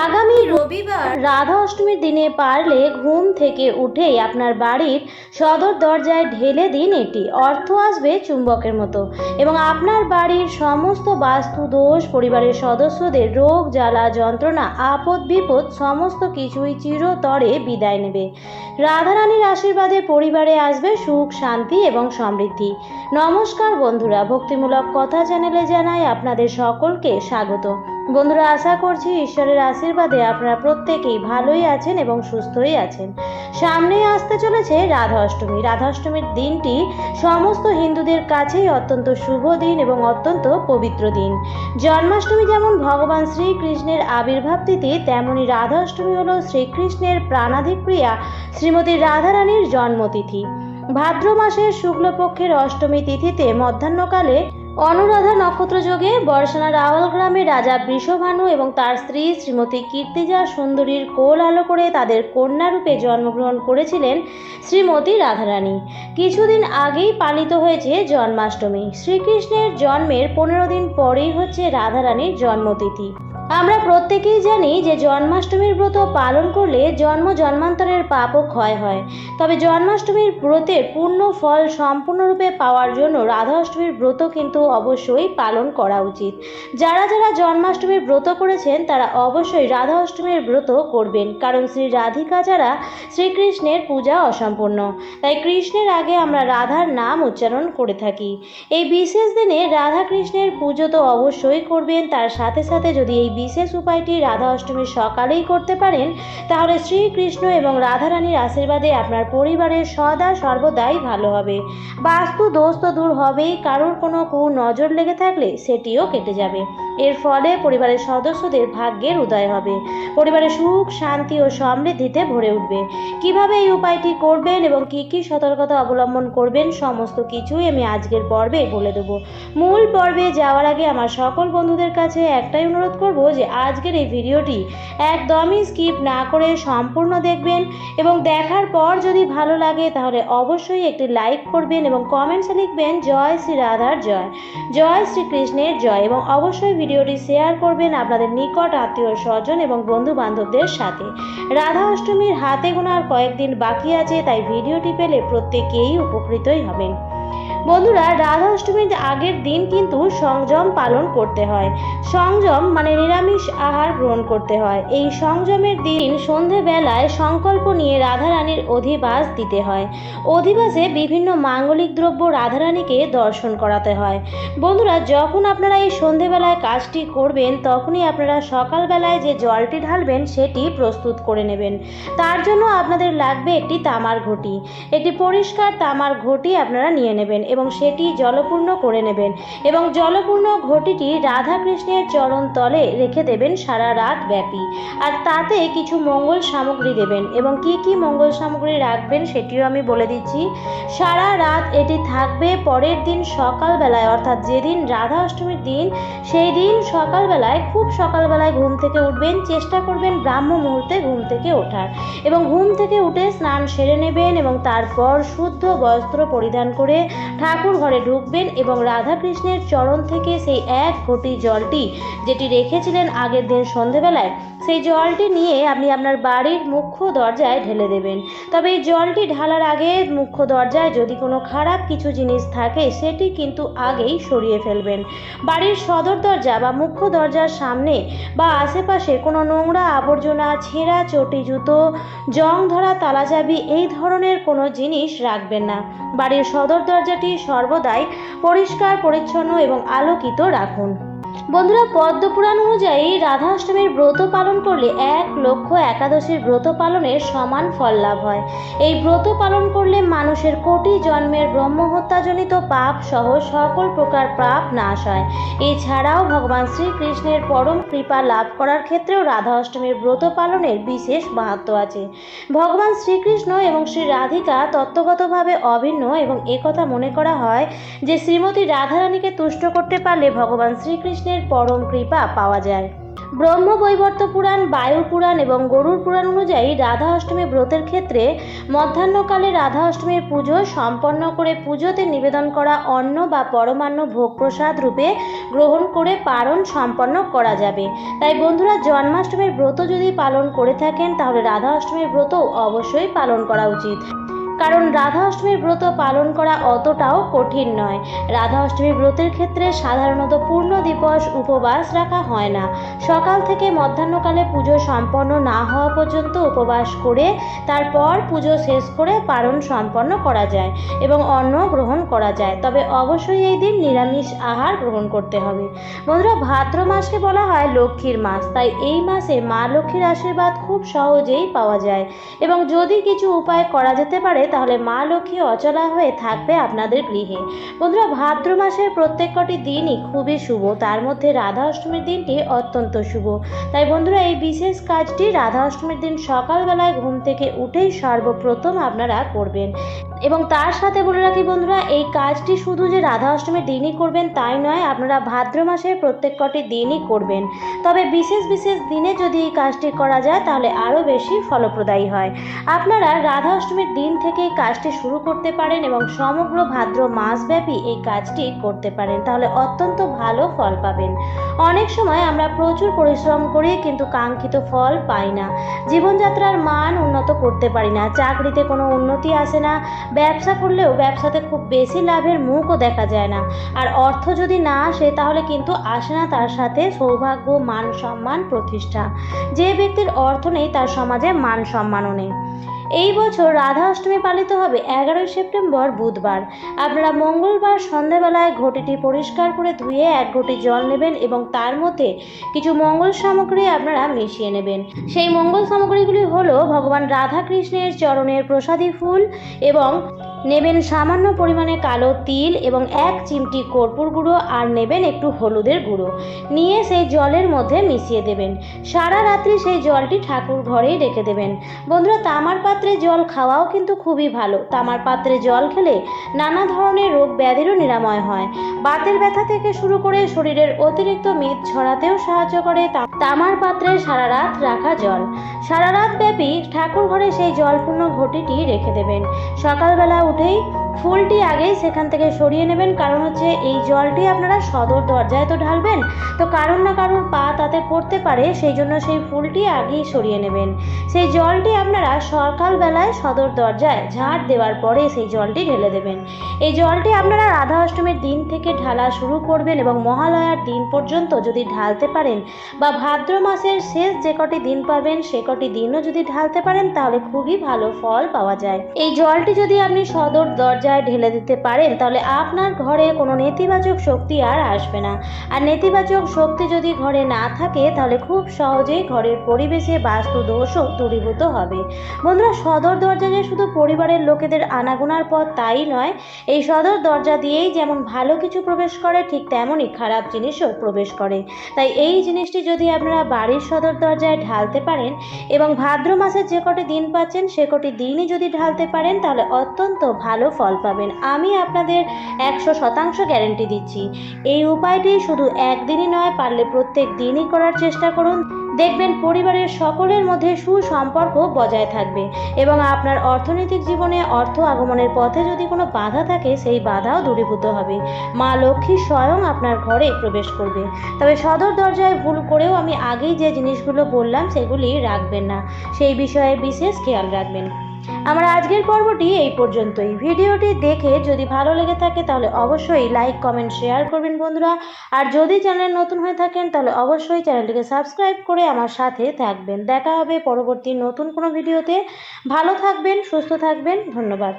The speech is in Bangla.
আগামী রবিবার রাধা অষ্টমীর দিনে পারলে ঘুম থেকে উঠেই আপনার বাড়ির সদর দরজায় ঢেলে দিন এটি। অর্থ আসবে চুম্বকের মতো। এবং আপনার বাড়ির সমস্ত বাস্তু দোষ, পরিবারের সদস্যদের রোগ, জ্বালা, যন্ত্রণা, আপদ, বিপদ, সমস্ত কিছুই চিরতরে বিদায় নেবে। রাধারানীর আশীর্বাদে পরিবারে আসবে সুখ, শান্তি এবং সমৃদ্ধি। নমস্কার বন্ধুরা, ভক্তিমূলক কথা চ্যানেলে জানাই আপনাদের সকলকে স্বাগত। বন্ধুরা, আশা করছি ঈশ্বরের আশীর্বাদে আপনারা প্রত্যেকেই ভালোই আছেন এবং সুস্থই আছেন। সামনেই আসতে চলেছে রাধা অষ্টমী। রাধা অষ্টমীর দিনটি সমস্ত হিন্দুদের কাছেই অত্যন্ত শুভ দিন এবং অত্যন্ত পবিত্র দিন। জন্মাষ্টমী যেমন ভগবান শ্রীকৃষ্ণের আবির্ভাব তিথি, তেমনি রাধা অষ্টমী হল শ্রীকৃষ্ণের প্রাণাধিপ্রিয়া শ্রীমতী রাধারানীর জন্মতিথি। ভাদ্র মাসের শুক্লপক্ষের অষ্টমী তিথিতে মধ্যাহ্নকালে অনুরাধা নক্ষত্র যোগে বর্ষানা রাওয়াল গ্রামে রাজা বৃষভানু এবং তার স্ত্রী শ্রীমতী কীর্তিজা সুন্দরীর কোল আলো করে তাদের কন্যারূপে জন্মগ্রহণ করেছিলেন শ্রীমতী রাধারানী। কিছুদিন আগেই পালিত হয়েছে জন্মাষ্টমী। শ্রীকৃষ্ণের জন্মের পনেরো দিন পরেই হচ্ছে রাধারানীর জন্মতিথি। আমরা প্রত্যেকেই জানি যে জন্মাষ্টমীর ব্রত পালন করলে জন্ম জন্মান্তরের পাপও ক্ষয় হয়। তবে জন্মাষ্টমীর ব্রতের পূর্ণ ফল সম্পূর্ণরূপে পাওয়ার জন্য রাধা অষ্টমীর ব্রত কিন্তু অবশ্যই পালন করা উচিত। যারা যারা জন্মাষ্টমীর ব্রত করেছেন, তারা অবশ্যই রাধা অষ্টমীর ব্রত করবেন। কারণ শ্রী রাধিকা ছাড়া শ্রীকৃষ্ণের পূজা অসম্পূর্ণ। তাই কৃষ্ণের আগে আমরা রাধার নাম উচ্চারণ করে থাকি। এই বিশেষ দিনে রাধা কৃষ্ণের পুজো তো অবশ্যই করবেন। তার সাথে সাথে যদি এই বিশেষ উপায়টি রাধা অষ্টমীর সকালেই করতে পারেন, তাহলে শ্রীকৃষ্ণ এবং রাধারানীর আশীর্বাদে আপনার পরিবারের সদা সর্বদাই ভালো হবে। বাস্তু দোষ তো দূর হবেই, কারোর কোনো কু নজর লেগে থাকলে সেটিও কেটে যাবে। এর ফলে পরিবারের সদস্যদের ভাগ্যের উদয় হবে। পরিবারের সুখ, শান্তি ও সমৃদ্ধিতে ভরে উঠবে। কীভাবে এই উপায়টি করবেন এবং কি কি সতর্কতা অবলম্বন করবেন, সমস্ত কিছুই আমি আজকের পর্বে বলে দেবো। মূল পর্বে যাওয়ার আগে আমার সকল বন্ধুদের কাছে একটাই অনুরোধ করব যে আজকের এই ভিডিওটি একদমই স্কিপ না করে সম্পূর্ণ দেখবেন এবং দেখার পর যদি ভালো লাগে তাহলে অবশ্যই একটি লাইক করবেন এবং কমেন্টসে লিখবেন, জয় শ্রী রাধার জয়। জয় শ্রীকৃষ্ণের জয় এবং অবশ্যই ভিডিওটি শেয়ার করবেন আপনাদের নিকট আত্মীয় স্বজন এবং বন্ধু বান্ধবদের সাথে। রাধা অষ্টমীর হাতে গোনার কয়েকদিন বাকি আছে, তাই ভিডিওটি পেলে প্রত্যেকেই উপকৃতই হবেন। বন্ধুরা রাধা অষ্টমীর আগের দিন কিন্তু সংযম পালন করতে হয়। সংযম মানে নিরামিষ আহার গ্রহণ করতে হয়। এই সংযমের দিন সন্ধেবেলায় সংকল্প নিয়ে রাধারানীর অধিবাস দিতে হয়। অধিবাসে বিভিন্ন মাঙ্গলিক দ্রব্য রাধারানীকে দর্শন করাতে হয়। বন্ধুরা, যখন আপনারা এই সন্ধেবেলায় কাজটি করবেন, তখনই আপনারা সকালবেলায় যে জলটি ঢালবেন, সেটি প্রস্তুত করে নেবেন। তার জন্য আপনাদের লাগবে একটি তামার ঘটি। একটি পরিষ্কার তামার ঘটি আপনারা নিয়ে নেবেন এবং সেটি জলপূর্ণ করে নেবেন এবং জলপূর্ণ ঘটিটি রাধা কৃষ্ণের চরণ তলে রেখে দেবেন সারা রাত ব্যাপী। আর তাতে কিছু মঙ্গল সামগ্রী দেবেন এবং কি কি মঙ্গল সামগ্রী রাখবেন সেটিও আমি বলে দিচ্ছি। সারা রাত এটি থাকবে পরের দিন সকালবেলায়, অর্থাৎ যেদিন রাধা অষ্টমীর দিন, সেই দিন সকালবেলায়, খুব সকালবেলায় ঘুম থেকে উঠবেন, চেষ্টা করবেন ব্রাহ্ম মুহূর্তে ঘুম থেকে ওঠার। এবং ঘুম থেকে উঠে স্নান সেরে নেবেন এবং তারপর শুদ্ধ বস্ত্র পরিধান করে ঠাকুর ঘরে ঢুকবেন এবং রাধা কৃষ্ণের চরণ থেকে সেই এক ঘটি জলটি যেটি রেখেছিলেন আগের দিন সন্ধেবেলায়, সেই জলটি নিয়ে আপনি আপনার বাড়ির মুখ্য দরজায় ঢেলে দেবেন। তবে এই জলটি ঢালার আগে মুখ্য দরজায় যদি কোনো খারাপ কিছু জিনিস থাকে, সেটি কিন্তু আগেই সরিয়ে ফেলবেন। বাড়ির সদর দরজা বা মুখ্য দরজার সামনে বা আশেপাশে কোনো নোংরা আবর্জনা, ছেঁড়া চটি জুতো, জং ধরা তালাচাবি, এই ধরনের কোনো জিনিস রাখবেন না। বাড়ির সদর দরজাটি সর্বদাই পরিষ্কার পরিচ্ছন্ন এবং আলোকিত রাখুন। বন্ধুরা পদ্মপুরাণ অনুযায়ী রাধা অষ্টমীর ব্রত পালন করলে এক লক্ষ একাদশীর ব্রত পালনের সমান ফল লাভ হয়। এই ব্রত পালন করলে মানুষের কোটি জন্মের ব্রহ্মহত্যাজনিত পাপ সহ সকল প্রকার পাপ নাশ হয়। এছাড়াও ভগবান শ্রীকৃষ্ণের পরম কৃপা লাভ করার ক্ষেত্রেও রাধা অষ্টমীর ব্রত পালনের বিশেষ মাহাত্ম আছে। ভগবান শ্রীকৃষ্ণ এবং শ্রী রাধিকা তত্ত্বগতভাবে অভিন্ন এবং একথা মনে করা হয় যে শ্রীমতী রাধারানীকে তুষ্ট করতে পারলে ভগবান শ্রীকৃষ্ণের পরম কৃপা পাওয়া যায়। ব্রহ্মবৈবর্ত পুরাণ, বায়ু পুরাণ এবং গরুর পুরাণ অনুযায়ী রাধা অষ্টমী ব্রতের ক্ষেত্রে মধ্যাহ্নকালে রাধা অষ্টমীর পুজো সম্পন্ন করে পুজোতে নিবেদন করা অন্ন বা পরমান্ন ভোগ প্রসাদ রূপে গ্রহণ করে পালন সম্পন্ন করা যাবে। তাই বন্ধুরা, জন্মাষ্টমীর ব্রত যদি পালন করে থাকেন, তাহলে রাধা অষ্টমীর ব্রতও অবশ্যই পালন করা উচিত। কারণ রাধা অষ্টমীর ব্রত পালন করা অতটাও কঠিন নয়। রাধা অষ্টমী ব্রতের ক্ষেত্রে সাধারণত পূর্ণ দিবস উপবাস রাখা হয় না। সকাল থেকে মধ্যাহ্নকালে পুজো সম্পন্ন না হওয়া পর্যন্ত উপবাস করে, তারপর পুজো শেষ করে পালন সম্পন্ন করা যায় এবং অন্ন গ্রহণ করা যায়। তবে অবশ্যই এই দিন নিরামিষ আহার গ্রহণ করতে হবে। বন্ধুরা, ভাদ্র মাসকে বলা হয় লক্ষ্মীর মাস। তাই এই মাসে মা লক্ষ্মীর আশীর্বাদ খুব সহজেই পাওয়া যায়। এবং যদি কিছু উপায় করা যেতে পারে তাহলে মা লক্ষ্মী অচলা হয়ে থাকবে আপনাদের গৃহে। বন্ধুরা, ভাদ্র মাসের প্রত্যেক কটি দিনই খুবই শুভ। তার মধ্যে রাধা অষ্টমীর দিনটি অত্যন্ত শুভ। তাই বন্ধুরা, এই বিশেষ কাজটি রাধা অষ্টমীর দিন সকালবেলায় ঘুম থেকে উঠেই সর্বপ্রথম আপনারা করবেন। এবং তার সাথে বলে রাখি বন্ধুরা, এই কাজটি শুধু যে রাধা অষ্টমীর দিনই করবেন তাই নয়, আপনারা ভাদ্র মাসের প্রত্যেক কটি দিনই করবেন। তবে বিশেষ বিশেষ দিনে যদি এই কাজটি করা যায়, তাহলে আরও বেশি ফলপ্রদায়ী হয়। আপনারা রাধা অষ্টমীর দিন থেকেই কাজটি শুরু করতে পারেন এবং সমগ্র ভাদ্র মাসব্যাপী এই কাজটি করতে পারেন, তাহলে অত্যন্ত ভালো ফল পাবেন। অনেক সময় আমরা প্রচুর পরিশ্রম করি কিন্তু কাঙ্ক্ষিত ফল পাই না। জীবনযাত্রার মান উন্নত করতে পারি না, চাকরিতে কোনো উন্নতি আসে না ব্যবসা করলেও ব্যবসাতে খুব বেশি লাভের মুখও দেখা যায় না। আর অর্থ যদি না আসে, তাহলে কিন্তু আসে না তার সাথে সৌভাগ্য, মান সম্মান প্রতিষ্ঠা। যে ব্যক্তির অর্থ নেই, তার সমাজে মান সম্মানও নেই। এই বছর রাধা অষ্টমী পালিত হবে এগারোই সেপ্টেম্বর বুধবার। আপনারা মঙ্গলবার সন্ধ্যাবেলায় ঘটিটি পরিষ্কার করে ধুয়ে এক ঘটি জল নেবেন এবং তার মধ্যে কিছু মঙ্গল সামগ্রী আপনারা মিশিয়ে নেবেন। সেই মঙ্গল সামগ্রীগুলি হলো ভগবান রাধাকৃষ্ণের চরণের প্রসাদী ফুল এবং নেবেন সামান্য পরিমাণে কালো তিল এবং এক চিমটি কর্পূর গুঁড়ো আর নেবেন একটু হলুদের গুঁড়ো। নিয়ে সেই জলের মধ্যে মিশিয়ে দেবেন। সারা রাত্রি সেই জলটি ঠাকুর ঘরেই রেখে দেবেন। বন্ধুরা, তামার পাত্রে জল খাওয়াও কিন্তু খুবই ভালো। তামার পাত্রে জল খেলে নানা ধরনের রোগ ব্যাধিরও নিরাময় হয়। বাতের ব্যথা থেকে শুরু করে শরীরের অতিরিক্ত মেদ ছড়াতেও সাহায্য করে তামার পাত্রে সারা রাত রাখা জল। সারা রাত ব্যাপী ঠাকুর ঘরে সেই জলপূর্ণ ঘটিটি রেখে দেবেন। সকালবেলা উঠেই ফুলটি আগেই সেখান থেকে সরিয়ে নেবেন। কারণ হচ্ছে এই জলটি আপনারা সদর দরজায় তো ঢালবেন, তো কারুর না কারুর পা তাতে পড়তে পারে, সেই জন্য সেই ফুলটি আগেই সরিয়ে নেবেন। সেই জলটি আপনারা সকালবেলায় সদর দরজায় ঝাড় দেওয়ার পরে সেই জলটি ঢেলে দেবেন। এই জলটি আপনারা রাধা অষ্টমীর দিন থেকে ঢালা শুরু করবেন এবং মহালয়ার দিন পর্যন্ত যদি ঢালতে পারেন বা ভাদ্র মাসের শেষ যে কটি দিন পাবেন, সে কটি দিনও যদি ঢালতে পারেন, তাহলে খুবই ভালো ফল পাওয়া যায়। এই জলটি যদি আপনি সদর দরজায় ঢেলে দিতে পারেন, তাহলে আপনার ঘরে কোনো নেতিবাচক শক্তি আর আসবে না। আর নেতিবাচক শক্তি যদি ঘরে না থাকে, তাহলে খুব সহজেই ঘরের পরিবেশে বাস্তু দোষও দূরীভূত হবে। বন্ধুরা, সদর দরজা যে শুধু পরিবারের লোকেদের আনাগোনার পথ, তাই নয়। এই সদর দরজা দিয়েই যেমন ভালো কিছু প্রবেশ করে, ঠিক তেমনই খারাপ জিনিসও প্রবেশ করে। তাই এই জিনিসটি যদি আপনারা বাড়ির সদর দরজায় ঢালতে পারেন এবং ভাদ্র মাসের যে কটি দিন পাচ্ছেন, সে কটি দিনই যদি ঢালতে পারেন, তাহলে অত্যন্ত ভালো ফল পাবেন। আমি আপনাদের একশো শতাংশ গ্যারেন্টি দিচ্ছি। এই উপায়টি শুধু একদিনই নয়, পারলে প্রত্যেক দিনই করার চেষ্টা করুন। দেখবেন পরিবারের সকলের মধ্যে সুসম্পর্ক বজায় থাকবে এবং আপনার অর্থনৈতিক জীবনে অর্থ আগমনের পথে যদি কোনো বাধা থাকে, সেই বাধাও দূরীভূত হবে। মা লক্ষ্মী স্বয়ং আপনার ঘরে প্রবেশ করবে। তবে সদর দরজায় ভুল করেও আমি আগেই যে জিনিসগুলো বললাম, সেগুলি রাখবেন না। সেই বিষয়ে বিশেষ খেয়াল রাখবেন। আমার আজকের পর্বটি এই পর্যন্তই। ভিডিওটি দেখে যদি ভালো লেগে থাকে তাহলে অবশ্যই লাইক কমেন্ট শেয়ার করবেন বন্ধুরা। আর যদি চ্যানেল নতুন হয়ে থাকেন তাহলে অবশ্যই চ্যানেলটিকে সাবস্ক্রাইব করে আমার সাথে থাকবেন। দেখা হবে পরবর্তী নতুন কোনো ভিডিওতে। ভালো থাকবেন, সুস্থ থাকবেন, ধন্যবাদ।